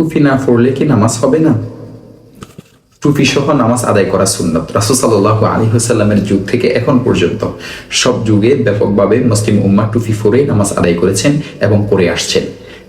টুপি না পড়লে কি নামাজ হবে না? টুপি সহ নামাজ আদায় করা সুন্নত। রাসুসাল্লাহ আলী হোসাল্লামের যুগ থেকে এখন পর্যন্ত সব যুগে ব্যাপকভাবে মুসলিম উম্মা টুপি ফোরে নামাজ আদায় করেছেন এবং করে আসছেন।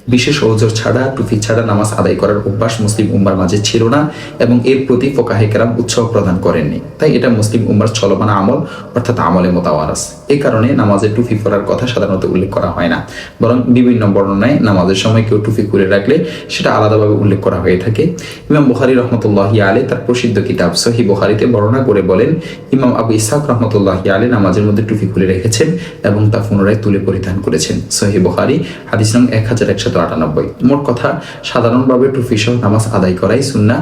বিশেষ ওজোর ছাড়া টুপি ছাড়া নামাজ আদায় করার অভ্যাস মুসলিম উম্মার মাঝে ছিল না এবং এর প্রতি ফোকাহে কেরাম উৎসাহ প্রদান করেননি। তাই এটা মুসলিম উম্মার চলমান আমল, অর্থাৎ আমলে মোতাওয়ারাস। এই কারণে নামাজে টুপি পরার কথা সাধারণত উল্লেখ করা হয় না। বরং বিভিন্ন বর্ণনায় নামাজের সময় কেউ টুপি খুলে রাখলে সেটা আলাদাভাবে উল্লেখ করা হয়ে থাকে। ইমাম বুখারি রহমতুল্লাহ আলে তার প্রসিদ্ধ কিতাব সহি বুখারিতে বর্ণনা করে বলেন, ইমাম আবু ইসাক রহমতুল্লাহ আলে নামাজের মধ্যে টুফি খুলে রেখেছেন এবং তা পুনরায় তুলে পরিধান করেছেন। সহি বুখারি, হাদিস নং এক হাজার একশত আটানব্বই মোট কথা সাধারণভাবে টু সহ নামাজ আদায় করাই সুন্না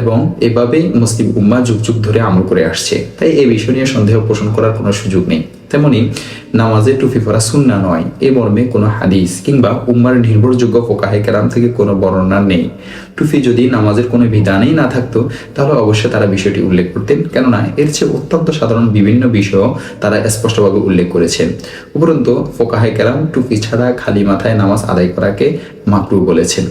এবং এভাবেই মুসলিম উম্মা যুগ যুগ ধরে আমল করে আসছে। তাই এই বিষয় নিয়ে সন্দেহ পোষণ করার কোনো সুযোগ নেই। তেমনি নামাজে টুপি পরা সুন্না নয়, এ মর্মে কোনো হাদিস কিংবা উম্মার নির্ভরযোগ্য ফোকাহে কেরাম থেকে কোনো বর্ণনা নেই। টুপি যদি নামাজের কোনো বিধানেই না থাকতো, তাহলে অবশ্যই তারা বিষয়টি উল্লেখ করতেন, কেননা এর চেয়ে অত্যন্ত সাধারণ বিভিন্ন বিষয় তারা স্পষ্টভাবে উল্লেখ করেছেন। উপরন্তু, ফোকাহে কেরাম টুপি ছাড়া খালি মাথায় নামাজ আদায় করাকে মাকরু বলেছেন।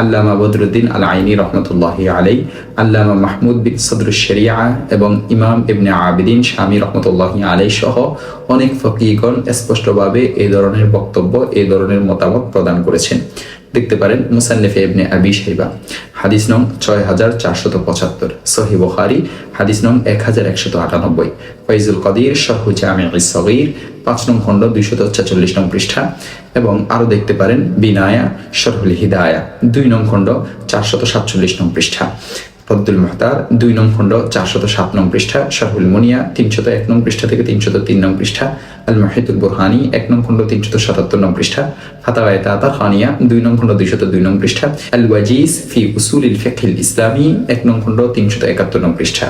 আল্লামা বদরুদ্দিন আল আইনি রহমতুল্লাহ আলাই আল্লামা মাহমুদ বিন সদরুল শরিয়া এবং ইমাম ইবনে আবিদিন স্বামী রহমতুল্লাহ আলাই সহ অনেক ফকিগণ স্পষ্টভাবে এই ধরনের বক্তব্য এই ধরনের মতামত প্রদান করেছেন। দেখতে পারেন মুসান্নেফে ইবনে আবি সাইবা হাদিস নং ছয় হাজার চারশত পঁচাত্তর। সহি বুখারি, হাদিস নং এক হাজার একশত আটানব্বই। ফৈজুল কদির শাহু জামে পাঁচ নং খণ্ড, দুইশত ছেচল্লিশ নং পৃষ্ঠা। এবং আরও দেখতে পারেন, বিনায়া, শরহুল হিদায়া, দুই নং খণ্ড, চারশত সাতচল্লিশ নং পৃষ্ঠা। রদ্দুল মাহতার, দুই নং খণ্ড, চারশত সাত নং পৃষ্ঠা। শাহুল মুনিয়া, তিনশত এক নং পৃষ্ঠা থেকে তিনশত তিন নং পৃষ্ঠা। আল বুরহানি, এক নং খণ্ড তিনশত সাতাত্তর নং পৃষ্ঠা, ফাতাওয়ায় তাতা খানিয়া, দুই নং খণ্ড দুইশত দুই নং পৃষ্ঠা আল ওয়াজিজ ফি উসুল ইল ফেকিল ইসলামী, এক নং খণ্ড তিনশত একাত্তর নং পৃষ্ঠা।